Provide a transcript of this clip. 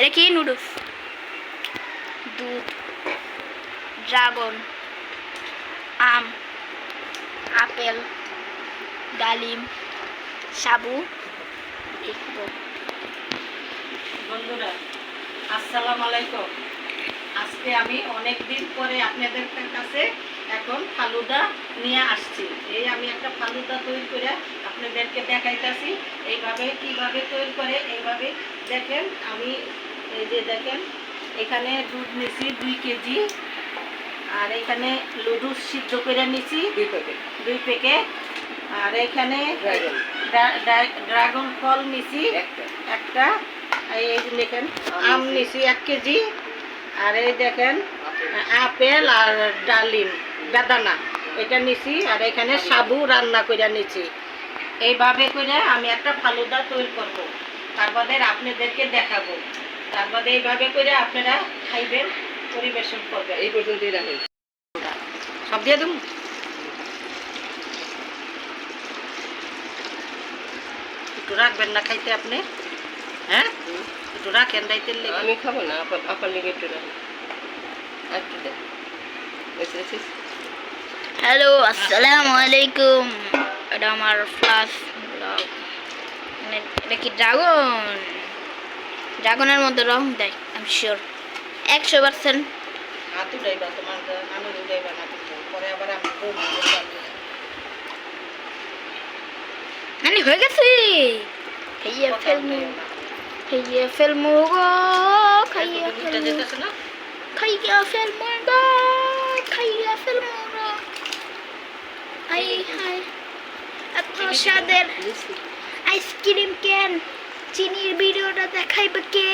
এটা কি? নুডলস দুধ ড্রাগন আম, আপেল, ডালিম, সাবু। বন্ধুরা, আসসালামু আলাইকুম। আজকে আমি অনেক দিন পরে আপনাদের কাছে এখন ফালুদা নিয়ে আসছি। এই আমি একটা ফালুদা তৈরি করে আপনাদেরকে দেখাইতেছি। এইভাবে, কীভাবে তৈরি করে, এইভাবে দেখেন আমি এই যে দেখেন এখানে দুধ নিছি দুই কেজি আর এখানে লুডু সিদ্ধ করে নিছি দুই প্যাকেট। দুই প্যাকেট আর এখানে ড্রাগন। ড্রা- ড্রা- ড্রাগন ফল নিছি একটা। এই দেখেন আম নিছি। এক কেজি আর এই দেখেন আপেল। আর ডালিম বেদানা এটা নিছি আর এখানে সাবু রান্না করে নিছি। এইভাবে করে আমি একটা ফালুদা তৈরি করব। তারপরে আপনাদেরকে দেখাবো। তারপরে এইভাবে করে আপনারা খাইবেন পরিবেশন করবেন। এই পর্যন্তই রাখেন সব দিয়ে দেবো? একটু রাখবেন না খাইতে আপনি? হ্যাঁ? একটু রাখেন রাইতের লেগে। আমি খাব না আপা আপার লেগে একটু রাখেন একটু হ্যালো আসসালামু আলাইকুম। এটা আমার ফ্লাস ব্লগ এটা কি ড্রাগন ড্রাগনের মধ্যে রং দেয় আই এম শিওর একশো পার্সেন্ট আমি নানি হয়ে গেছে? খাইয়ে ফেলমু। খাইয়ে ফেলমু গো খাইয়ে ফেলমু। খাইয়ে ফেলমু গো খাইয়ে ফেলমু গো। হাই হাই। এত স্বাদের আইসক্রিম কেন? চিনির ভিডিওটা দেখাইবে কে?